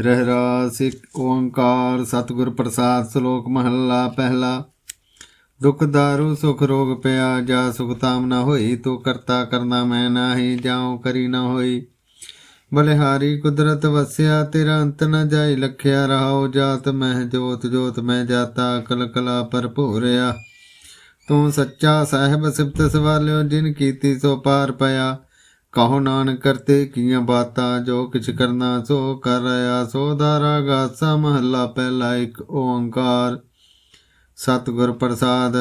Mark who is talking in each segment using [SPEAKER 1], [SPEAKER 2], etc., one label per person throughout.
[SPEAKER 1] ਰਹਿਰਾਸ ਇੱਕ ਓੰਕਾਰ, ਸਤਿਗੁਰ ਪ੍ਰਸਾਦ, ਸ਼ਲੋਕ ਮਹੱਲਾ, ਪਹਿਲਾ। ਦੁਖ ਦਾਰੂ, ਸੁਖ ਰੋਗ ਪਿਆ, ਜਾ ਸੁਖ ਤਾਮ ਨਾ ਹੋਈ, ਤੂੰ ਕਰਤਾ ਕਰਨਾ ਮੈਂ ਨਾਹੀ, ਜਾਉ ਕਰੀ ਨਾ ਹੋਈ। ਬਲਿਹਾਰੀ ਕੁਦਰਤ ਵਸਿਆ, ਤੇਰਾ ਅੰਤ ਨ ਜਾਈ, ਲਖਿਆ ਰਹਾਉ ਜਾਤ ਮਹਿ ਜੋਤ ਜੋਤ ਮੈਂ ਜਾਤਾ, ਕਲ ਕਲਾ ਭਰਪੂਰਿਆ ਤੂੰ ਸੱਚਾ ਸਾਹਿਬ, ਸਿਫਤ ਸਵਾਲਿਓ, ਜਿਨ ਕੀਤੀ ਸੋ ਪਾਰ ਪਿਆ। ਕਹੋ ਨਾਨਕ ਕਰਤੇ ਕੀਆਂ ਬਾਤਾਂ, ਜੋ ਕਿਛ ਕਰਨਾ ਸੋ ਕਰ ਰਿਆ ਸੋ ਦਾਰਾ ਗਾਸਾ ਮਹੱਲਾ ਪਹਿਲਾ ਇੱਕ ਓੰਕਾਰ। ਸਤਿਗੁਰ ਪ੍ਰਸਾਦ,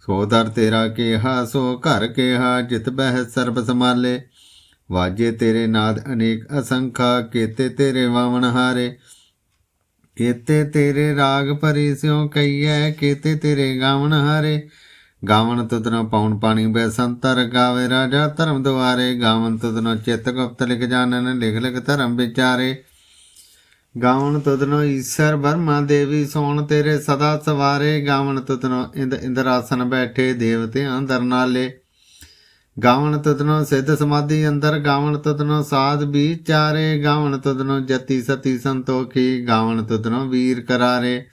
[SPEAKER 1] ਸੋ ਦਰ ਤੇਰਾ ਕਿਹਾ, ਸੋ ਘਰ ਕਿਹਾ, ਜਿਤ ਬਹਿ ਸਰਬ ਸਮਾਲੇ ਵਾਜੇ ਤੇਰੇ ਨਾਦ ਅਨੇਕ ਅਸੰਖਾ, ਕੀਤੇ ਤੇਰੇ ਵਾਵਣ ਹਾਰੇ। ਕੀਤੇ ਤੇਰੇ ਰਾਗ ਭਰੀ ਸਿਉ ਕਈਐ ਕੀਤੇ ਤੇਰੇ ਗਾਵਣ ਹਾਰੇ। ਗਾਵਣ ਤੁਧਨੋ ਪੌਣ ਪਾਣੀ ਬੈ ਸੰਤਰ ਗਾਵੇ ਰਾਜਾ, ਧਰਮ ਦੁਆਰੇ ਗਾਵਣ ਤੁਧਨੋ ਚਿੱਤ ਗੁਪਤ ਲਿਖ ਜਾਣਨ, ਲਿਖ ਲਿਖ ਧਰਮ ਵਿਚਾਰੇ। ਗਾਵਣ ਤੁਧਨੋ ਈਸ਼ਰ ਬਰਮਾ ਦੇਵੀ ਸੋਣ, ਤੇਰੇ ਸਦਾ ਸਵਾਰੇ। ਗਾਵਣ ਤੁਧਨੋ ਇੰਦ ਇੰਦਰਾਸਨ ਬੈਠੇ ਦੇਵਤਿਆਂ ਅੰਦਰ ਨਾਲੇ। ਗਾਵਣ ਤੁਧਨੋ ਸਿੱਧ ਸਮਾਧੀ ਅੰਦਰ ਗਾਵਣ ਤੁਧਨੋ ਸਾਧ ਵਿਚਾਰੇ ਗਾਵਣ ਤੁਧਨੋ ਜਤੀ ਸਤੀ ਸੰਤੋਖੀ ਗਾਵਣ ਤੁਧਨੋ ਵੀਰ ਕਰਾਰੇ।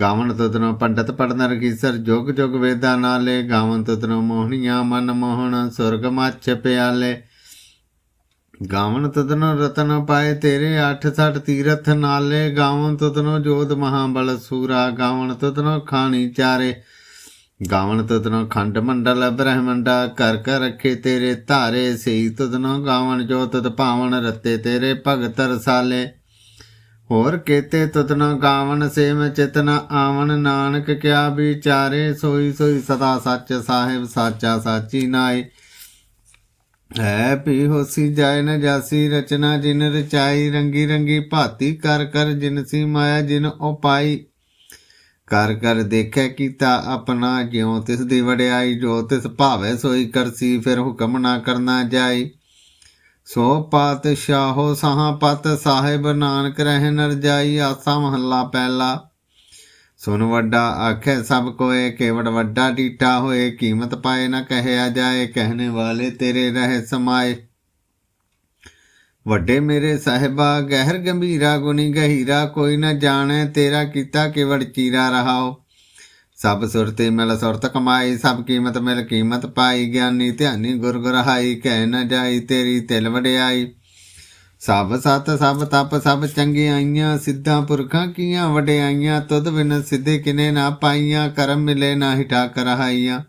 [SPEAKER 1] ਗਾਵਣ ਤੁਧਨੋ ਪੰਡਤ ਪੜਨ ਰਗੀਸਰ ਜੁਗ ਜੁਗ ਵੇਦਾਂ ਨਾਲੇ ਗਾਵਣ ਤੁਧਨੋ ਮੋਹਣੀਆਂ ਮਨ ਮੋਹਣ, ਸੁਰਗ ਮੱਛ ਪਿਆਲੇ। ਗਾਵਣ ਤੁਧਨੋ ਰਤਨ ਪਾਏ ਤੇਰੇ 68 ਤੀਰਥ ਨਾਲੇ ਗਾਵਣ ਤੁਧਨੋ ਜੋਧ ਮਹਾਬਲ ਸੂਰਾ ਗਾਵਣ ਤੁਧਨੋ ਖਾਣੀ ਚਾਰੇ। ਗਾਵਣ ਤੁਧਨੋ ਖੰਡ ਮੰਡਲ, ਬ੍ਰਹਮੰਡਾ ਕਰ ਕਰ ਰੱਖੇ ਤੇਰੇ ਧਾਰੇ ਸਈ ਤੁਧਨੋ ਗਾਵਣ ਜੋ ਤੁਧ ਭਾਵਨ ਰਤੇ ਤੇਰੇ ਭਗਤ ਰਸਾਲੇ। ਹੋਰ ਕੇਤੇ ਤੁਧਨੋ ਗਾਵਣ ਸੇ ਮੈਂ ਚਿਤਨ ਆਵਨ ਨਾਨਕ ਕਿਆ ਵਿਚਾਰੇ, ਸੋਈ ਸੋਈ ਸਦਾ ਸੱਚ ਸਾਹਿਬ ਸਾਚਾ ਸਾਚੀ ਨਾਏ। ਹੈ ਪੀ ਹੋਸੀ ਜਾਏ ਨ ਜਾਸੀ ਰਚਨਾ ਜਿਨ ਰਚਾਈ, ਰੰਗੀ ਰੰਗੀ ਭਾਤੀ ਕਰ ਕਰ ਜਿਨ ਸੀ ਮਾਇਆ ਜਿਨ ਉਪਾਈ ਕਰ ਕਰ ਦੇਖੈ ਕੀਤਾ ਆਪਣਾ ਜਿਉ ਤਿਸ ਦੀ ਵਡਿਆਈ, ਜੋ ਤਿਸ ਭਾਵੇ ਸੋਈ ਕਰਸੀ, ਫਿਰ ਹੁਕਮ ਨਾ ਕਰਨਾ ਜਾਈ। ਸੋ ਪਾਤਸ਼ਾਹੋ ਸਹਾ ਪਤ ਸਾਹਿਬ ਨਾਨਕ ਰਹਿ ਨਰ ਜਾਈ, ਆਸਾ ਮਹੱਲਾ ਪਹਿਲਾ। ਸੁਨ ਵੱਡਾ ਆਖੇ ਸਭ ਕੋਏ, ਕੇਵੜ ਵੱਡਾ ਡੀਟਾ ਹੋਏ, ਕੀਮਤ ਪਾਏ ਨਾ ਕਹਿਆ ਜਾਏ, ਕਹਿਣੇ ਵਾਲੇ ਤੇਰੇ ਰਹਿ ਸਮਾਏ। ਵੱਡੇ ਮੇਰੇ ਸਾਹਿਬਾ, ਗਹਿਰ ਗੰਭੀਰਾ ਗੁਣੀ ਗਹੀਰਾ, ਕੋਈ ਨਾ ਜਾਣੇ ਤੇਰਾ ਕੀਤਾ ਕੇਵੜ ਚੀਰਾ ਰਹਾਓ ਸਭ ਸੁਰਤੀ ਮਿਲ ਸੁਰਤ ਕਮਾਈ, ਸਭ ਕੀਮਤ ਮਿਲ ਕੀਮਤ ਪਾਈ, ਗਿਆਨੀ ਧਿਆਨੀ ਗੁਰ ਗੁਰਹਾਈ, ਕਹਿ ਨਾ ਜਾਈ ਤੇਰੀ ਤਿਲ ਵਡਿਆਈ। ਸਭ ਸਤ, ਸਭ ਤਪ, ਸਭ ਚੰਗਿਆਈਆਂ ਸਿੱਧਾਂ ਪੁਰਖਾਂ ਕੀਆਂ ਵਡਿਆਈਆਂ, ਤੁਧ ਬਿਨ ਸਿੱਧੇ ਕਿਨੇ ਨਾ ਪਾਈਆਂ, ਕਰਮ ਮਿਲੇ ਨਾ ਹਿਟਾ ਕਰਹਾਈਆਂ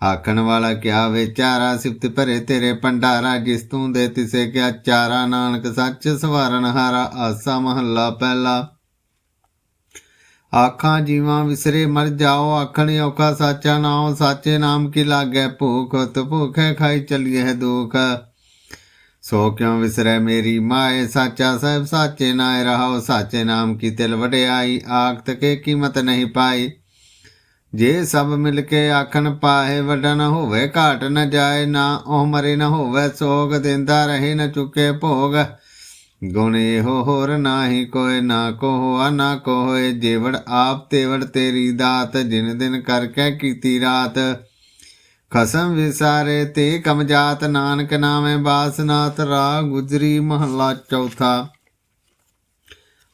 [SPEAKER 1] ਆਖਣ ਵਾਲਾ ਕਿਆ ਵਿਚਾਰਾ ਸਿਫਤ ਭਰੇ ਤੇਰੇ ਭੰਡਾਰਾ, ਜਿਸ ਤੂੰ ਦੇ ਤਿਸੇ ਕਿਆ ਚਾਰਾ, ਨਾਨਕ ਸੱਚ ਸਵਾਰਨ ਹਾਰਾ, ਆਸਾ ਮਹੱਲਾ ਪਹਿਲਾ। ਆਖਾਂ ਜੀਵਾਂ ਵਿਸਰੇ ਮਰ ਜਾਓ, ਆਖਣ ਔਖਾ ਸਾਚਾ ਨਾਮ ਸਾਚੇ ਨਾਮ ਕੀ ਲਾਗੈ? ਭੂਖ ਤ ਭੂਖੇ ਖਾਈ ਚਲੀਏ ਹੈ ਦੁਖ। ਸੋ ਕਿਉ ਵਿਸਰੈ ਮੇਰੀ ਮਾਏ? ਸਾਚਾ ਸਾਹਿਬ, ਸਾਚੇ ਨਾਏ ਰਹਾਓ, ਸਾਚੇ ਨਾਮ ਕੀ ਤਿਲ ਵਡਿਆਈ? ਆਖਤ ਕੇ ਕੀਮਤ ਨਹੀਂ ਪਾਈ। ਜੇ ਸਭ ਮਿਲ ਕੇ ਆਖਣ ਪਾਹੇ ਵੱਡਾ ਨਾ ਹੋਵੇ ਘਾਟ ਨਾ ਜਾਏ, ਨਾ ਉਹ ਮਰੇ ਨਾ ਹੋਵੇ ਸੋਗ, ਦਿੰਦਾ ਰਹੇ ਨਾ ਚੁੱਕੇ ਭੋਗ। ਗੁਣ ਇਹੋ ਹੋਰ ਨਾਹੀ ਕੋਇ ਨਾ ਕੋ ਹੋਆ ਨਾ ਕੋ ਹੋਏ ਜੇਵੜ ਆਪ ਤੇਵੜ ਤੇਰੀ ਦਾਤ, ਜਿਨ ਦਿਨ ਕਰਕੇ ਕੀਤੀ ਰਾਤ। ਖਸਮ ਵਿਸਾਰੇ ਤੇ ਕਮਜਾਤ ਨਾਨਕ ਨਾਮੇ ਬਾਸਨਾਥ ਰਾ ਗੁਜਰੀ ਮਹੱਲਾ ਚੌਥਾ।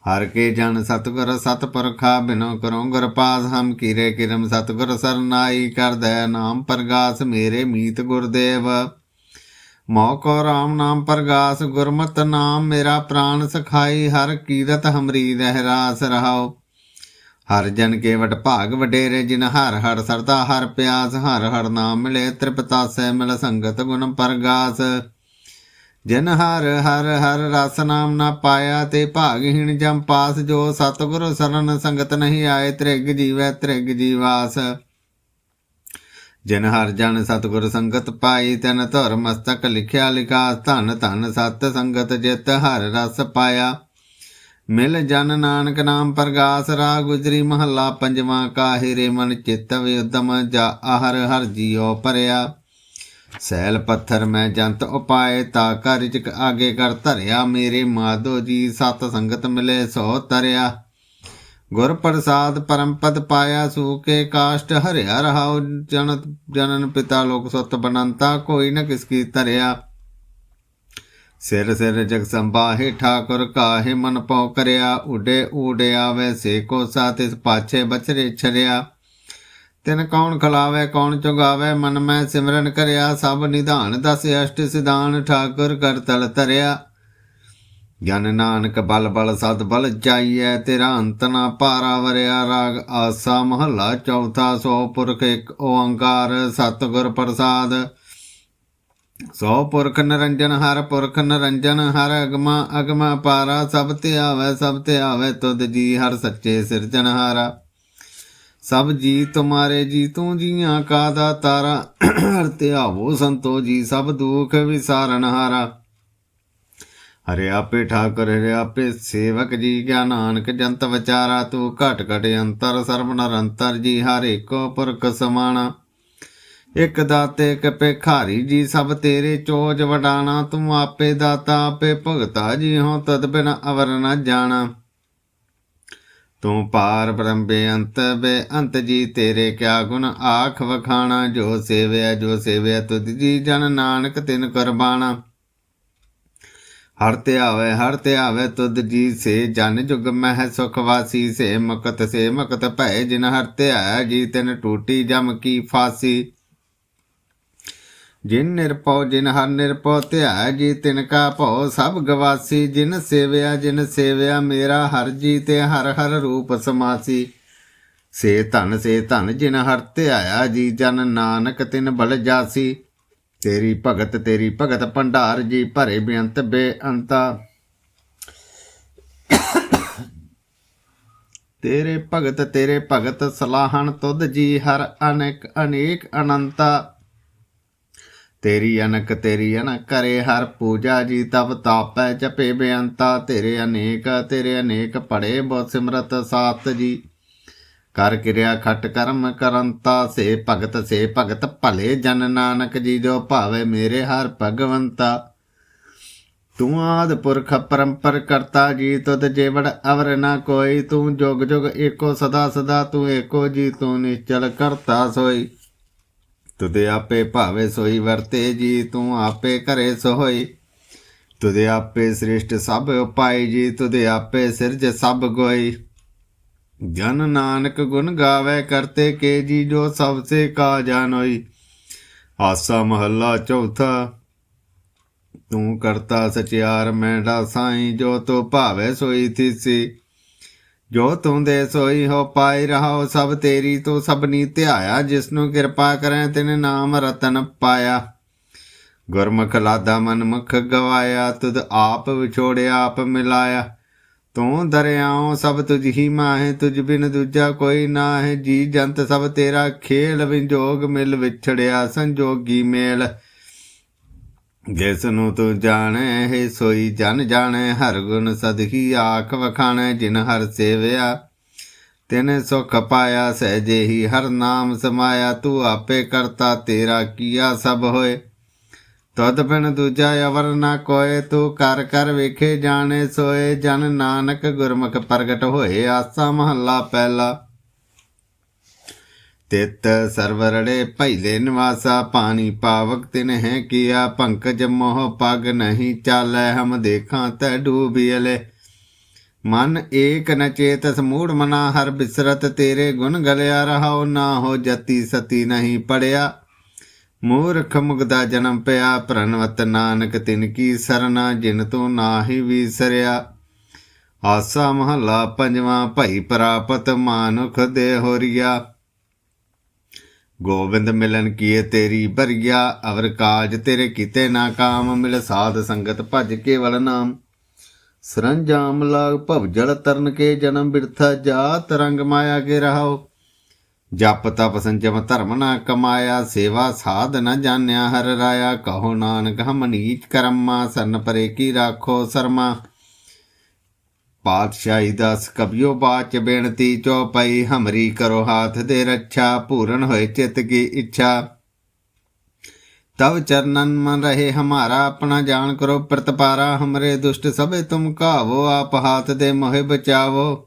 [SPEAKER 1] ਹਰ ਕੇ ਜਨ ਸਤਗੁਰ ਸਤਪੁਰਖਾ, ਬਿਨੋ ਕਰੋ ਗੁਰ ਪਾਸ ਹਮ ਕੀਰੇ ਕਿਰਮ ਸਤਗੁਰ ਸਰਨਾਈ ਕਰਦੈ ਨਾਮ ਪ੍ਰਗਾਸ, ਮੇਰੇ ਮੀਤ ਗੁਰਦੇਵ। ਮੌ ਕੋ ਰਾਮ ਨਾਮ ਪ੍ਰਗਾਸ, ਗੁਰਮਤਿ ਨਾਮ ਮੇਰਾ ਪ੍ਰਾਨ ਸਖਾਈ, ਹਰ ਕੀਰਤ ਹਮਰੀ ਰਹਿ ਰਾਸ ਰਹਾਓ ਹਰ ਜਨ ਕੇਵਟ ਭਾਗ ਵਡੇਰੇ, ਜਿਨ ਹਰ ਹਰ ਸਰਦਾ, ਹਰ ਪਿਆਸ, ਹਰ ਹਰ ਨਾਮ ਮਿਲੇ ਤ੍ਰਿਪਤਾਸੈ ਮਿਲ ਸੰਗਤ ਗੁਣ ਪਰਗਾਸ। ਜਿਨ ਹਰ ਹਰ ਹਰ ਰਸ ਨਾਮ ਨਾ ਪਾਇਆ, ਤੇ ਭਾਗਹੀਣ ਜਮ ਪਾਸ, ਜੋ ਸਤਿਗੁਰ ਸਰਨ ਸੰਗਤ ਨਹੀਂ ਆਏ, ਤ੍ਰਿਗ ਜੀਵੈ ਤ੍ਰਿਗ ਜੀਵਾਸ। ਜਿਨ ਹਰ ਜਨ ਸਤਿਗੁਰ ਸੰਗਤ ਪਾਈ, ਤਨ ਧਰ ਮਸਤਕ ਲਿਖਿਆ ਲਿਖਾਸ ਧਨ ਧਨ ਸਤ ਸੰਗਤ ਜਿਤ ਹਰ ਰਸ ਪਾਇਆ। ਮਿਲ ਜਨ ਨਾਨਕ ਨਾਮ ਪ੍ਰਗਾਸ ਰਾ ਗੁਜਰੀ ਮਹੱਲਾ ਪੰਜਵਾਂ, ਕਾਹਿਰੇ ਮਨ ਚਿੱਤ ਵਿਉਦਮ ਜਾ ਹਰ ਹਰ ਜੀਉ ਪਰਿਆ। ਸੈਲ ਪੱਥਰ ਮੈਂ ਜੰਤ ਉਪਾਏ, ਤਾ ਕਰ ਚਿਕ ਆਗੇ ਕਰ ਧਰਿਆ। ਮੇਰੇ ਮਾਧੋ ਜੀ ਸਤ ਸੰਗਤ ਮਿਲੇ ਸੋ ਤਰਿਆ। ਗੁਰ ਪ੍ਰਸਾਦ ਪਰਮ ਪਾਇਆ ਸੂਕੇ ਕਾਸ਼ਟ ਹਰਿਆ ਰਹਾਉ ਜਨਤ ਜਨਨ ਪਿਤਾ ਲੋਕ ਸੁਤ ਬਨੰਤਾ, ਕੋਈ ਨ ਕਿਸ ਕੀ ਧਰਿਆ। ਸਿਰ ਸਿਰ ਜਗ ਸੰਭਾਹੇ, ਠਾਕੁਰ ਕਾਹੇ ਮਨ ਪਉ ਕਰਿਆ। ਉਡੇ ਉਡੇ ਆਵੇ, ਸੇ ਕੋ ਸਾ ਪਾਛੇ ਬਚਰੇ ਛਰਿਆ। ਤਿਨ ਕੌਣ ਖਲਾਵੇ, ਕੌਣ ਚੁਗਾਵੇ, ਮਨ ਮੈਂ ਸਿਮਰਨ ਕਰਿਆ। ਸਭ ਨਿਧਾਨ ਦਸ ਅਸ਼ਟ ਸਿਧਾਨ, ਠਾਕੁਰ ਕਰ ਤਲ ਤਰਿਆ ਜਨ ਨਾਨਕ ਬਲ ਬਲ ਸਤ ਬਲ ਜਾਈਐ ਤੇਰਾ ਅੰਤ ਨਾ ਪਾਰਾ ਵਰਿਆ ਰਾਗ ਆਸਾ ਮਹੱਲਾ ਚੌਥਾ ਸੋ ਪੁਰਖ ਇੱਕ ਓੰਕਾਰ ਸਤਿਗੁਰ ਪ੍ਰਸਾਦ। ਸੋ ਪੁਰਖ ਨਰੰਜਨ ਹਰ ਪੁਰਖ ਨਰੰਜਨ, ਹਰ ਅਗਮਾ ਅਗਮਾ ਪਾਰਾ, ਸਭ ਤੇ ਆਵੇ, ਸਭ ਤੇ ਆਵੇ ਤੁਧ ਜੀ, ਹਰ ਸੱਚੇ ਸਿਰਜਨਹਾਰਾ ਸਭ ਜੀ ਤੁਮਾਰੇ ਜੀ, ਤੂੰ ਜੀਆਂ ਕਾ ਦਾ ਤਾਰਾ ਹਰ ਧਿਆਵੋ ਸੰਤੋ ਜੀ, ਸਭ ਦੁਖ ਵਿਸਾਰਨ ਹਾਰਾ। ਹਰੇ ਆਪੇ ਠਾਕੁਰ, ਹਰੇ ਆਪੇ ਸੇਵਕ ਜੀ ਕਿਆ ਨਾਨਕ ਜੰਤ ਵਿਚਾਰਾ, ਤੂੰ ਘਟ ਘਟ ਅੰਤਰ, ਸਰਬ ਨਿਰੰਤਰ ਜੀ, ਹਰ ਏਕੋ ਪੁਰਖ ਸਮਾਣਾ। ਇਕ ਦਾਤੇ, ਇਕ ਭਿਖਾਰੀ ਜੀ, ਸਭ ਤੇਰੇ ਚੋਜ ਵਡਾਣਾ, ਤੂੰ ਆਪੇ ਦਾਤਾ, ਆਪੇ ਭਗਤਾ ਜੀ ਹੋ ਤਦ ਬਿਨ ਅਵਰ ਨ ਜਾਣਾ। ਤੂੰ ਪਾਰ ਬ੍ਰਹਮ ਬੇਅੰਤ ਬੇਅੰਤ ਜੀ, ਤੇਰੇ ਕਿਆ ਗੁਣ ਆਖ ਵਖਾਣਾ, ਜੋ ਸੇਵਿਆ ਜੋ ਸੇਵਿਆ ਤੁਧ ਜੀ, ਜਨ ਨਾਨਕ ਤਿਨ ਕੁਰਬਾਨਾ ਹਰ ਤੇ ਹਰ ਤੇ ਤੁਧ ਜੀ ਸੇ, ਜਨ ਜੁਗ ਮਹਿ ਸੁਖ ਵਾਸੀ ਸੇ, ਮਕਤ ਸੇ, ਮਕਤ ਭੈ ਜਿਨ ਹਰ ਤੇ ਜੀ ਤਿਨ ਟੂਟੀ ਜਮ ਕੀ ਫਾਸੀ। ਜਿਨ ਨਿਰਪਉ ਜਿਨ ਹਰ ਨਿਰਪਉ ਧਿਆਇ ਜੀ ਤਿਨ ਕਾ ਭਉ, ਸਭ ਗਵਾਸੀ। ਜਿਨ ਸੇਵਿਆ ਜਿਨ ਸੇਵਿਆ, ਮੇਰਾ ਹਰ ਜੀ ਤੇ ਹਰ ਹਰ ਰੂਪ ਸਮਾਸੀ। ਸੇ ਧਨ ਸੇ ਧਨ ਜਿਨ ਹਰ ਧਿਆਇਆ ਜੀ ਜਨ ਨਾਨਕ ਤਿਨ ਬਲ ਜਾਸੀ। ਤੇਰੀ ਭਗਤ ਤੇਰੀ ਭਗਤ ਭੰਡਾਰ ਜੀ ਭਰੇ ਬੇਅੰਤ ਬੇਅੰਤਾ। ਤੇਰੇ ਭਗਤ ਤੇਰੇ ਭਗਤ ਸਲਾਹਣ ਤੁਧ ਜੀ ਹਰ ਅਨੇਕ ਅਨੇਕ ਅਨੰਤਾ। ਤੇਰੀ ਅਨਕ, ਤੇਰੀ ਅਨ ਕਰੇ ਹਰ ਪੂਜਾ ਜੀ ਤਬ ਤਾਪੈ ਜਪੇ ਬੇਅੰਤਾ। ਤੇਰੇ ਅਨੇਕ ਤੇਰੇ ਅਨੇਕ ਪੜੇ ਬਹੁ ਸਿਮਰਤ ਸਾਤ ਜੀ। ਕਰ ਕਿਰਿਆ ਖਟ ਕਰਮ ਕਰੰਤਾ, ਸੇ ਭਗਤ ਸੇ ਭਗਤ ਭਲੇ ਜਨ ਨਾਨਕ ਜੀ ਜੋ ਭਾਵੇ ਮੇਰੇ ਹਰ ਭਗਵੰਤਾ। ਤੂੰ ਆਦ ਪੁਰਖ ਪਰੰਪਰ ਕਰਤਾ, ਜੀ ਤੁਧ ਜੇਵੜ ਅਵਰ ਨਾ ਕੋਈ। ਤੂੰ ਜੁਗ ਜੁਗ ਏਕੋ ਸਦਾ ਸਦਾ, ਤੂੰ ਏਕੋ ਜੀ, ਤੂੰ ਨਿਚਲ ਕਰਤਾ ਸੋਈ। ਤੁਦੇ ਆਪੇ ਭਾਵੇ ਸੋਈ ਵਰਤੇ ਜੀ, ਤੂੰ ਆਪੇ ਕਰੇ ਸੋਈ। ਤੁਦੇ ਆਪੇ ਸ੍ਰਿਸ਼ਟ ਸਭ ਉਪਾਈ ਜੀ ਤੁਦੇ ਆਪੇ ਸਿਰਜ ਸਭ ਗੋਈ। ਜਨ ਨਾਨਕ ਗੁਣ ਗਾਵੇ ਕਰਤੇ ਕੇ ਜੀ ਜੋ ਸਭ ਸੇ ਕਾ ਜਾਣੋਈ ਆਸਾ ਮਹੱਲਾ ਚੌਥਾ, ਤੂੰ ਕਰਤਾ ਸਚਿਆਰ ਮੈਂਡਾ ਸਾਈ ਜੋ ਤੋ ਭਾਵੇ ਸੋਈ ਥੀਸੀ। ਜੋ ਤੂੰ ਦੇ ਸੋਈ ਹੋ ਪਾਈ ਰਹਾਓ ਸਭ ਤੇਰੀ, ਤੂੰ ਸਭਨੀ ਧਿਆਇਆ ਜਿਸ ਨੂੰ ਕਿਰਪਾ ਕਰੈ ਤਿਨ ਨਾਮ ਰਤਨ ਪਾਇਆ। ਗੁਰਮੁਖ ਲਾਦਾ ਮਨ ਮੁਖ ਗਵਾਇਆ, ਤੁਧ ਆਪ ਵਿਛੋੜਿਆ ਆਪ ਮਿਲਾਇਆ। ਤੂੰ ਦਰਿਆਓ ਸਭ ਤੁਝ ਹੀ ਮਾਹੇ, ਤੁਝ ਬਿਨ ਦੂਜਾ ਕੋਈ ਨਾ ਹੈ ਜੀ ਜੰਤ ਸਭ ਤੇਰਾ ਖੇਲ, ਵਿਜੋਗ ਮਿਲ ਵਿਛੜਿਆ ਸੰਜੋਗੀ ਮੇਲ। ਜਿਸ ਨੂੰ ਤੂੰ ਜਾਣੈ, ਹੈ ਸੋਈ ਜਨ ਜਾਣੈ, ਹਰ ਗੁਣ ਸਦਹੀ ਆਖ ਵਖਾਣੈ, ਜਿਨ ਹਰ ਸੇਵਿਆ, ਤਿਨ ਸੁਖ ਪਾਇਆ, ਸਹਿਜੇ ਹੀ ਹਰ ਨਾਮ ਸਮਾਇਆ। ਤੂੰ ਆਪੇ ਕਰਤਾ ਤੇਰਾ ਕੀਆ ਸਭ ਹੋਏ। ਤਦ ਬਿਨ ਦੂਜਾ ਅਵਰ ਨਾ ਕੋਏ, ਤੂੰ ਕਰ ਕਰ ਵੇਖੇ ਜਾਣੇ ਸੋਏ, ਜਨ ਨਾਨਕ ਗੁਰਮੁਖ ਪ੍ਰਗਟ ਹੋਏ, ਆਸਾ ਮਹੱਲਾ ਪਹਿਲਾ। ਤਿਤ ਸਰਵਰੜੇ ਭੈਲੇ ਨਿਵਾਸਾ, ਪਾਣੀ ਪਾਵਕ ਤਿਨ ਹੈ ਕੀਆ, ਪੰਕਜ ਮੋਹ ਪਗ ਨਹੀਂ ਚਾਲੈ, ਹਮ ਦੇਖਾਂ ਤੈ ਡੂਬੀਲੇ ਮਨ ਏਕ ਨ ਚੇਤਸ ਮੂੜ ਮਨਾ ਹਰ ਬਿਸਰਤ ਤੇਰੇ, ਗੁਣ ਗਲਿਆ ਰਹਾਉ, ਨਾ ਹੋ ਜਤੀ ਸਤੀ ਨਹੀਂ ਪੜਿਆ। ਮੂਰਖ ਮੁਗਦਾ ਜਨਮ ਪਿਆ ਪ੍ਰਣਵਤ ਨਾਨਕ ਤਿਨ ਕੀ ਸਰਨਾ, ਜਿਨ ਤੂੰ ਨਾਹੀ ਵਿਸਰਿਆ। ਆਸਾ ਮਹੱਲਾ ਪੰਜਵਾਂ, ਭਈ ਪ੍ਰਾਪਤ ਮਾਨੁਖ ਦੇ ਹੋਰੀਆ। ਗੋਬਿੰਦ ਮਿਲਨ ਕੀਏ ਤੇਰੀ ਬਰਗਿਆ ਅਵਰ ਕਾਜ ਤੇਰੇ ਕੀਤੇ ਨਾ ਕਾਮ, ਮਿਲ ਸਾਧ ਸੰਗਤ ਭਜ ਕੇਵਲ ਨਾਮ। ਸਰੰਜਾਮ ਲਾਗ ਭਵ ਜਲ ਤਰਨ ਕੇ ਜਨਮ ਬਿਰਥਾ, ਜਾਤ ਰੰਗ ਮਾਇਆ ਕੇ ਰਹਾਓ ਜਪ ਤਪ ਸੰਜਮ ਧਰਮ ਨਾ ਕਮਾਇਆ, ਸੇਵਾ ਸਾਧ ਨਾ ਜਾਣਿਆ, ਹਰ ਰਾਇਆ ਕਹੋ ਨਾਨਕ, ਹਮ ਨੀਚ ਕਰਮਾ, ਸਰਨ ਪਰੇ ਕੀ ਰਾਖੋ ਸਰਮਾ। ਪਾਤਸ਼ਾਹੀ ਦਸ ਕਬਿਓ ਬਾਚ ਬੇਨਤੀ ਚੋਪਈ, ਹਮਰੀ ਕਰੋ ਹਾਥ ਦੇ ਰੱਛਾ, ਪੂਰਨ ਹੋਏ ਚਿਤ ਕੀ ਇੱਛਾ। ਤਵ ਚਰਨਨ ਮਨ ਰਹੇ ਹਮਾਰਾ, ਆਪਣਾ ਜਾਣ ਕਰੋ ਪ੍ਰਤਪਾਰਾ, ਹਮਰੇ ਦੁਸ਼ਟ ਸਭੇ ਤੁਮ ਕਾਵੋ ਆਪ ਹਾਥ ਦੇ ਮੋਹਿ ਬਚਾਵੋ।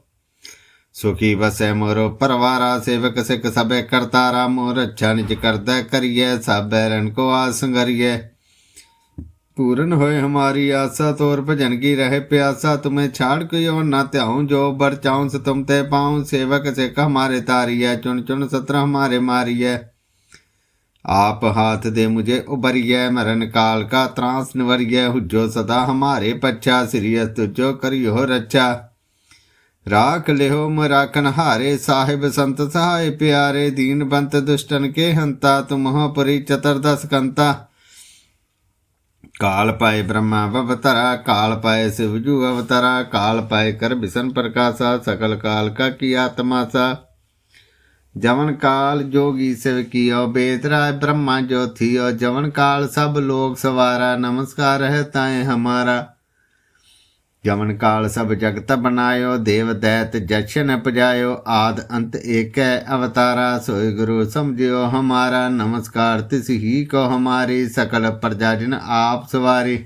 [SPEAKER 1] ਸੁਖੀ ਵਸੈ ਮੋਰੋ ਪਰਵਾਰਾ ਸੇਵਕ ਸਿਕ ਸਭੇ ਕਰਤਾਰਾ ਮੋਰ ਅੱਛਾ ਨਿਜ ਕਰਦਾ ਕਰੀਏ ਸਭੈ ਰਨ ਕੋ ਆਸੰਗਰੀਏ पूर्ण होए हमारी आशा तोर भजन की रहे प्यासा तुम्हें छाड़ कोई और न त्याऊं जो बर चाऊं से तुम ते पाऊं सेवक से हमारे तारी है चुन चुन सत्र हमारे मारी है आप हाथ दे मुझे उबरिय मरण काल का त्रास निवरिय हुजो सदा हमारे पच्छा सिरियस तुझो करियो रक्षा राख लिहो मराखन हारे, साहिब संत सहाय प्यारे, दीन बंत दुष्टन के हंता, तुम पुरी चतुर्दश कंता। काल पाए ब्रह्मा अवतरा, काल पाए शिवजू अवतरा, काल पाए कर बिसन प्रकाशा, सकल काल का की आत्मा सा जवन काल जोगी शिव कियो बेदराय ब्रह्मा जो थियो जवन काल सब लोग सवारा, नमस्कार है ताए हमारा। जवन काल सब जगत बनायो देव दैत जशन पजायो आद अंत एक है अवतारा सोय गुरु समझियो हमारा नमस्कार तिस ही को हमारी सकल प्रजा जिन आप सवारी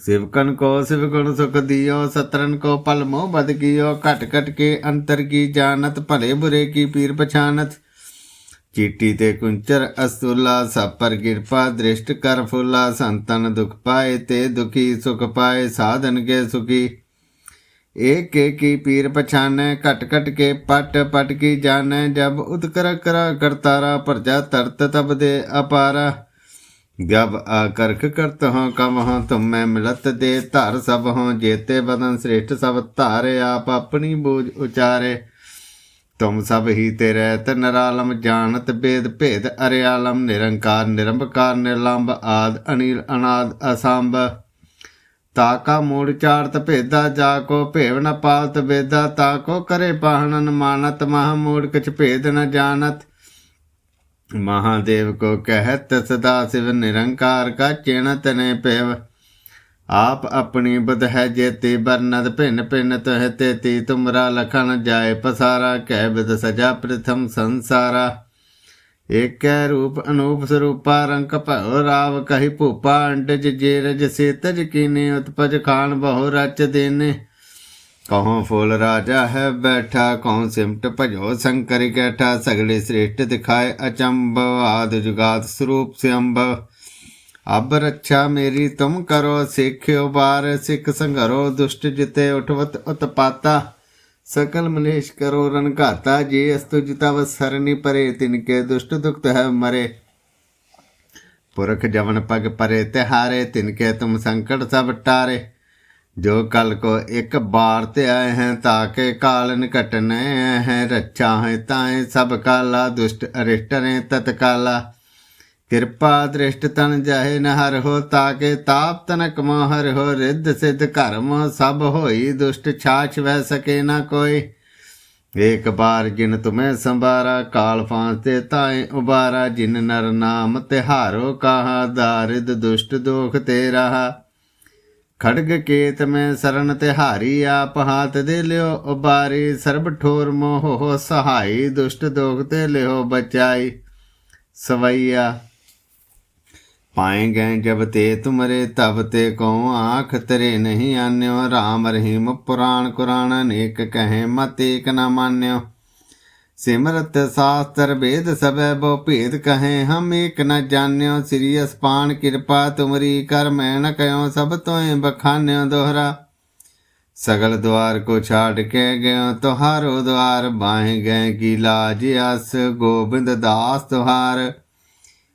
[SPEAKER 1] शिवकन को शिव गुण सुख दियो सत्रन को पल मोह बद कियो कट कट के अंतर की जानत भले बुरे की पीर पछानत ਚੀਟੀ ਤੇ ਕੁੰਚਰ ਅਸੁਲਾ ਸਾਪਰ ਕਿਰਪਾ, ਦ੍ਰਿਸ਼ਟ ਕਰ ਫੁਲਾ, ਸੰਤਨ ਦੁਖ ਪਾਏ ਤੇ ਦੁਖੀ ਸੁਖ ਪਾਏ, ਸਾਧਨ ਕੇ ਸੁਖੀ। ਏਕ ਏਕੀ ਪੀਰ ਪਛਾਨੈ, ਘਟ ਘਟ ਕੇ ਪਟ ਪਟ ਕੀ ਜਾਣੈ, ਜਬ ਉਤਕਰ ਕਰਾ ਕਰਤਾਰਾ ਪਰਜਾ ਤਰਤ ਤਬ ਦੇ ਅਪਾਰਾ। ਜਬ ਆਕਰਖ ਕਰਤ ਹਾਂ, ਕਮ ਹਾਂ, ਤੁਮ ਮੈਂ ਮਿਲਤ ਦੇ ਧਰ ਸਭ ਹਾਂ, ਜੇਤੇ ਬਦਨ ਸ੍ਰੇਸ਼ਟ ਸਭ ਧਾਰੇ, ਆਪ ਆਪਣੀ ਬੋਝ ਉਚਾਰੇ। ਤੁਮ ਸਭ ਹੀ ਤੇ ਰਹਿਤ ਨਰਾਲਮ ਜਾਣਤ ਬੇਦ ਭੇਦ ਅਰਿਆਲਮ ਨਿਰੰਕਾਰ ਨਿਰੰਬਕਾਰ ਨਿਰਲੰਭ ਆਦ ਅਨੀਲ ਅਨਾਦ ਅਸੰਭ। ਤਾਕਾ ਮੂੜ ਚਾਰਤ ਭੇਦਾ, ਜਾ ਕੋ ਭੇਵ ਨ ਪਾਲਤ ਵੇਦਾ, ਤਾ ਕੋ ਕਰੇ ਪਾਹਣਨ ਮਾਨਤ, ਮਹ ਮੂੜ ਕਿਛ ਭੇਦ ਨ ਜਾਣਤ। ਮਹਾਦੇਵ ਕੋ ਕਹਿਤ, ਸਦਾ ਸਿਵ ਨਿਰੰਕਾਰ ਕਾ ਚਿਣਤ ਨੇ ਪੇਵ ਆਪ ਆਪਣੀ ਬੁਧ ਹੈ ਜੇਤੀ ਬਰਨਦ ਭਿੰਨ ਭਿੰਨ ਤਹ ਤੇਤੀ ਤੁਮਰਾ ਲਖਨ ਜਾਏ ਪਸਾਰਾ, ਕਹਿ ਬਿਦ ਸਜਾ ਪ੍ਰਥਮ ਸੰਸਾਰਾ। ਏਕੈ ਰੂਪ ਅਨੂਪ ਸਰੂਪਾ ਰੰਕ ਭਉ ਰਾਵ ਕਹੀ ਭੂਪਾ ਅੰਡਜ ਜੇਰਜ ਸੇਤਜ ਕੀਨੇ ਉਤਪਜ ਖਾਨ ਬਹੁ ਰਚ ਦੇਨੇ। ਕਹੋ ਫੂਲ ਰਾਜਾ ਹੈ ਬੈਠਾ, ਕਹੋ ਸਿਮਟ ਭਜੋ ਸ਼ੰਕਰ ਕੈਠਾ, ਸਗਲੇ ਸ੍ਰੇਸ਼ਟ ਦਿਖਾਏ ਅਚੰਭ ਆਦ ਜੁਗਾਤ ਸਰੂਪ ਸਿਅੰਭਵ ਅਬ ਰੱਛਾ ਮੇਰੀ, ਤੁਮ ਕਰੋ ਸਿੱਖ ਬਾਰ ਸਿੱਖ ਸੰਘਰੋ ਦੁਸ਼ਟ ਜਿਤੇ ਉਠਵਤ ਉਤਪਾਤਾ। ਸਕਲ ਮਲੇਸ਼ ਕਰੋ ਰਨ ਘਾਤਾ, ਜੇ ਅਸਤੁ ਜਿਤਵ ਸਰਨੀ ਪਰੇ ਤਿਨਕੇ ਦੁਸ਼ਟ ਦੁਖਤ ਹੈ ਮਰੇ। ਪੁਰਖ ਜਵਨ ਪਗ ਪਰੇ, ਤਿਹਾਰੇ ਤਿਨਕੇ ਤੁਮ ਸੰਕਟ ਸਭ ਟਾਰੇ। ਜੋ ਕਲ ਕੋ ਇੱਕ ਬਾਰ ਤੇ ਆਏ ਹੈ ਤਾਕੇ ਕਾਲ ਨਿਕਟਨੇ ਹੈ, ਰੱਛਾ ਹੈ, ਤਾਏ ਸਭ ਕਾਲਾ, ਦੁਸ਼ਟ ਅਰਿਸ਼ਟ ਨੇ ਤਤਕਾਲਾ। ਕਿਰਪਾ ਦ੍ਰਿਸ਼ਟ ਤਨ ਜਾਹੇ ਨ ਹਰ ਹੋ ਤਾਕੇ, ਤਾਪ ਤਨ ਮੋ ਹਰ ਹੋ ਰਿੱਧ ਸਿੱਧ ਕਰਮ ਸਭ ਹੋਈ ਦੁਸ਼ਟ ਛਾਛ ਵਹਿ ਸਕੇ ਨਾ ਕੋਈ। ਏਕ ਬਾਰ ਜਿਨ ਤੁਮੇ ਸੰਭਾਰਾ, ਕਾਲ ਫਾਂਸ ਤੇ ਤਾਏ ਉਬਾਰਾ, ਜਿਨ ਨਰ ਨਾਮ ਤਿਹਾਰੋ, ਕਾਹਾ ਦਾਰਿਦ ਦੁਸ਼ਟ ਦੋਖ ਤੇ ਰਹਾ। ਖੜਗ ਕੇਤ ਮੈਂ ਸਰਨ ਤਿਹਾਰੀ, ਆਪ ਹਾਥ ਦੇ ਲਿਓ ਉਬਾਰੀ, ਸਰਬ ਠੋਰ ਮੋਹ ਹੋ ਸਹਾਈ, ਦੁਸ਼ਟ ਦੋਖ ਤੇ ਲਿਓ ਬਚਾਈ। ਸਵਈਆ पाएंगे जब ते तुमरे तब ते को आँख तेरे नहीं आन्यो राम रहीम पुराण कुरान अनेक कहे मत एक न मान्यो सिमरत शास्त्र वेद सब बो भेद कहे हम एक न जान्यो श्री अस्पान कृपा तुमरी कर मैं न कयो सब तोए बखान्यो दोहरा सगल द्वार को छाड़ के गयो तुहारो द्वार बाहे गए की लाज अस गोविंद दास तुहार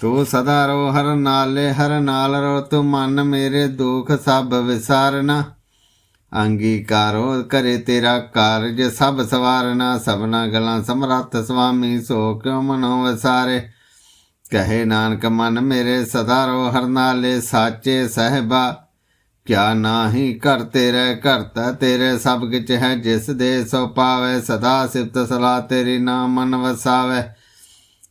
[SPEAKER 1] ਤੂੰ ਸਦਾ ਰੋ ਹਰ ਨਾਲੇ, ਹਰ ਨਾਲ ਰੋ ਤੂੰ ਮਨ ਮੇਰੇ ਦੁੱਖ ਸਭ ਵਿਸਾਰਨਾ। ਅੰਗੀਕਾਰੋ ਕਰੇ ਤੇਰਾ ਕਾਰਜ, ਸਭ ਸਵਾਰਨਾ, ਸਭਨਾ ਗਲਾਂ ਸਮਰੱਥ ਸੁਆਮੀ ਸੋ ਕਿਉ ਮਨੋ ਵਸਾਰੇ। ਕਹੇ ਨਾਨਕ, ਮਨ ਮੇਰੇ ਸਦਾ ਰੋ ਹਰ ਨਾਲੇ ਸਾਚੇ ਸਹਿਬਾ। ਕਿਆ ਨਾਹੀ ਕਰ ਤੇਰੇ ਕਰਤਾ ਤੇਰੇ ਸਭ ਕਿਛ ਹੈ, ਜਿਸ ਦੇ ਸੋ ਪਾਵੇ, ਸਦਾ ਸਿਫਤ ਸਲਾ ਤੇਰੀ ਨਾਮ ਮਨ ਵਸਾਵੇ।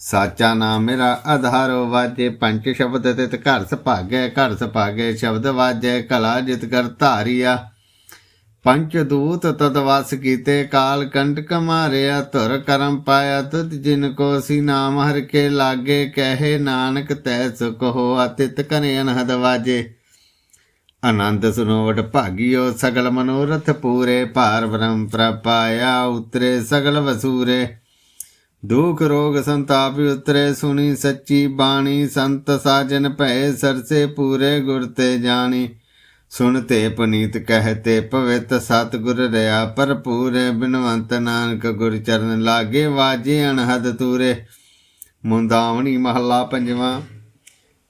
[SPEAKER 1] ਸਾਚਾ ਨਾਮ ਮੇਰਾ ਆਧਾਰੋ ਵਾਜੇ, ਪੰਜ ਸ਼ਬਦ ਤਿਤ ਘਰ ਸੁਭਾਗੈ ਘਰ ਸੁਭਾਗੈ ਸ਼ਬਦ ਵਾਜੈ, ਕਲਾ ਜਿਤ ਕਰ ਧਾਰਿਆ। ਪੰਚ ਦੂਤ ਤਦ ਵਸ ਕੀਤੇ, ਕਾਲ ਕੰਟਕ ਮਾਰਿਆ ਧੁਰ ਕਰਮ ਪਾਇਆ, ਤੁਧ ਜਿਨ ਕੋ ਸੀ ਨਾਮ ਹਰ ਕੇ ਲਾਗੇ, ਕਹੇ ਨਾਨਕ ਤੈ ਸੁਖ ਹੋ, ਅਤਿਤ ਕਨੇ ਅਨਹਦ ਵਾਜੇ। ਆਨੰਦ ਸੁਨੋਵਟ ਭਾਗਿਓ, ਸਗਲ ਮਨੋਰਥ ਪੂਰੇ, ਭਾਰ ਬ੍ਰਹਮ ਪ੍ਰਪਾਇਆ ਉਤਰੇ ਸਗਲ ਵਸੂਰੇ। ਦੁਖ ਰੋਗ ਸੰਤਾਪਿ ਉਤਰੇ ਸੁਣੀ ਸੱਚੀ ਬਾਣੀ, ਸੰਤ ਸਾਜਨ ਭੈ ਸਰਸੇ ਪੂਰੇ ਗੁਰ ਤੇ ਜਾਣੀ। ਸੁਣ ਸੁਣਤੇ ਪਨੀਤ ਕਹਤੇ ਪਵਿੱਤ ਸਤਿਗੁਰ ਰਿਆ ਭਰਪੂਰੇ ਬਿਨਵੰਤ ਨਾਨਕ ਗੁਰ ਚਰਨ ਲਾਗੇ ਵਾਜੇ ਅਣਹਦ ਤੂਰੇ। ਮੁੰਦਾਵਣੀ ਮਹੱਲਾ ਪੰਜਵਾਂ,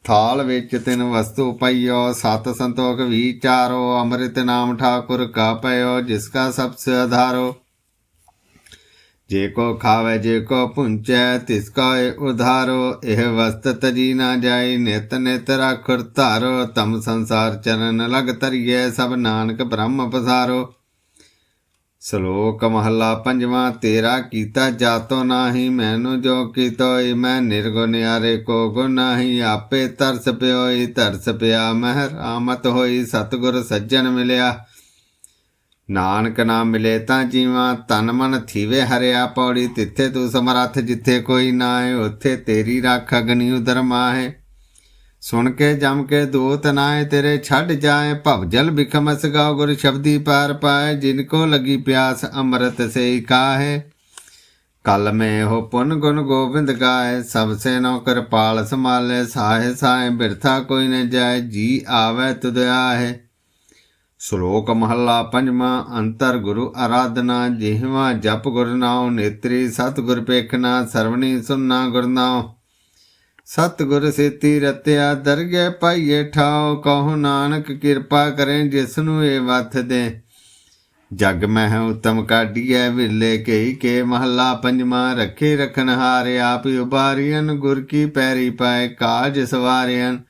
[SPEAKER 1] ਥਾਲ ਵਿੱਚ ਤਿੰਨ ਵਸਤੂ ਪਈਓ, ਸਤ ਸੰਤੋਖ ਵਿਚਾਰੋ ਅੰਮ੍ਰਿਤ ਨਾਮ ਠਾਕੁਰ ਕਾ ਪਇਓ, ਜਿਸ ਕਾ ਸਭ ਸੇ ਆਧਾਰੋ ਜੇ ਕੋ ਖਾਵੇ, ਜੇ ਕੋ ਪੁੰਚੈ, ਤਿਸ ਕਾ ਉਧਾਰੋ। ਇਹ ਵਸਤ ਤਜੀ ਨਾ ਜਾਏ ਨਿਤ ਨਿਤ ਰਾਖੁਰ ਧਾਰੋ। ਤਮ ਸੰਸਾਰ ਚਰਨ ਲਗ ਤਰੀਏ ਸਭ ਨਾਨਕ ਬ੍ਰਹਮ ਪਸਾਰੋ। ਸ਼ਲੋਕ ਮਹੱਲਾ ਪੰਜਵਾਂ, ਤੇਰਾ ਕੀਤਾ ਜਾਤੋ ਨਾਹੀ, ਮੈਨੂੰ ਜੋ ਕੀਤੋਈ ਮੈਂ ਨਿਰਗੁਨਿਆਰੇ ਕੋ ਗੁਣ ਆਪੇ ਤਰਸ ਪਿਓਈ, ਤਰਸ ਪਿਆ, ਮਹਿ ਰਾਮਤ ਹੋਈ, ਸਤਿਗੁਰ ਸੱਜਣ ਮਿਲਿਆ। ਨਾਨਕ ਨਾਮ ਮਿਲੇ ਤਾਂ ਜੀਵਾਂ, ਤਨ ਮਨ ਥੀਵੇ ਹਰਿਆ ਪੌੜੀ, ਤਿੱਥੇ ਤੂੰ ਸਮਰੱਥ ਜਿੱਥੇ ਕੋਈ ਨਾ ਹੈ ਉੱਥੇ ਤੇਰੀ ਰੱਖ ਅਗਨੀ ਉਦਰ ਮਾਹੇ। ਸੁਣ ਕੇ, ਜਮ ਕੇ ਦੋਤ ਨਾਏ ਤੇਰੇ ਛੱਡ ਜਾਏ ਭਵ ਜਲ ਬਿਖਮਸ ਗਾਉ ਗੁਰ ਸ਼ਬਦੀ ਪਾਰ ਪਾਏ ਜਿਨ ਕੋ ਲਗੀ ਪਿਆਸ ਅੰਮ੍ਰਿਤ ਸੇ ਕਾਹੇ। ਕਲ ਮੈਂ ਹੋ ਪੁਨ ਗੁਣ ਗੋਬਿੰਦ ਗਾਏ ਸਭ ਸੇ ਨੋ ਕਿਰਪਾਲ ਸਮਾਲੇ ਸਾਹੇ ਸਾਹੇ ਬਿਰਥਾ ਕੋਈ ਨ ਜਾਏ, ਜੀ ਆਵੇ ਤੁਧ ਆਹੇ। ਸ਼ਲੋਕ ਮਹੱਲਾ ਪੰਜਵਾਂ, ਅੰਤਰ ਗੁਰੂ ਆਰਾਧਨਾ ਜਿਹਵਾ ਜਪ ਗੁਰਨਾਉ ਨੇਤਰੀ ਸਤ ਗੁਰ ਪੇਖਣਾ ਸਰਵਣੀ ਸੁਨਣਾ ਗੁਰ ਨਾਉ। ਸਤ ਸੇਤੀ ਰਤਿਆ, ਦਰਗਹਿ ਪਾਈਏ ਠਾਉ, ਕਹੋ ਨਾਨਕ ਕਿਰਪਾ ਕਰੇ ਜਿਸ ਨੂੰ ਇਹ ਵਥ ਦੇ। ਜਗ ਮਹਿ ਉਤਮ ਕਾਢੀਐ, ਵਿਰਲੇ ਕਈ ਕੇ ਮਹੱਲਾ ਪੰਜਵਾਂ, ਰੱਖੇ ਰਖਨ ਹਾਰੇ, ਆਪ ਉਬਾਰੀਨ ਗੁਰ ਕੀ ਪੈਰੀ ਪਾਏ, ਕਾਜ ਸਵਾਰਿਆਨ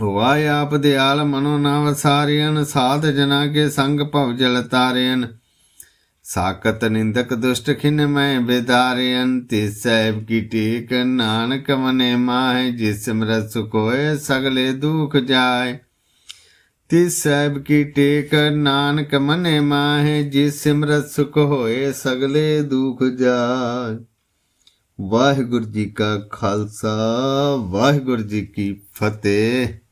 [SPEAKER 1] ਵਾਇ ਆਪ ਦਿਆਲ ਮਨੋ ਨਾ ਵਸਾਰਿਆਨ ਸਾਧ ਜਨਾ ਕੇ ਸੰਗ ਭਵ ਜਲ ਤਾਰਿਆਨ ਸਾਕਤ ਨਿੰਦਕ ਦੁਸ਼ਟ ਖਿਨ ਮੈਂ ਬੇਦਾਰਿਆਨ ਤੇ ਸਹਿਬ ਕੀ ਟੇਕ ਨਾਨਕ ਮਨੇ ਮਾਹਿ, ਜਿਸ ਸਿਮਰਤ ਸੁਕੋਏ ਸਗਲੇ ਦੁਖ ਜਾਏ। ਤਿਸ ਸਹਿਬ ਕੀ ਟੇਕ ਨਾਨਕ ਮਨੇ ਮਾਹਿ, ਜਿਸ ਸਿਮਰਤ ਸੁਖ ਹੋਏ ਸਗਲੇ ਦੁਖ ਜਾਏ। ਵਾਹਿਗੁਰੂ ਜੀ ਕਾ ਖਾਲਸਾ, ਵਾਹਿਗੁਰੂ ਜੀ ਕੀ ਫਤਿਹ।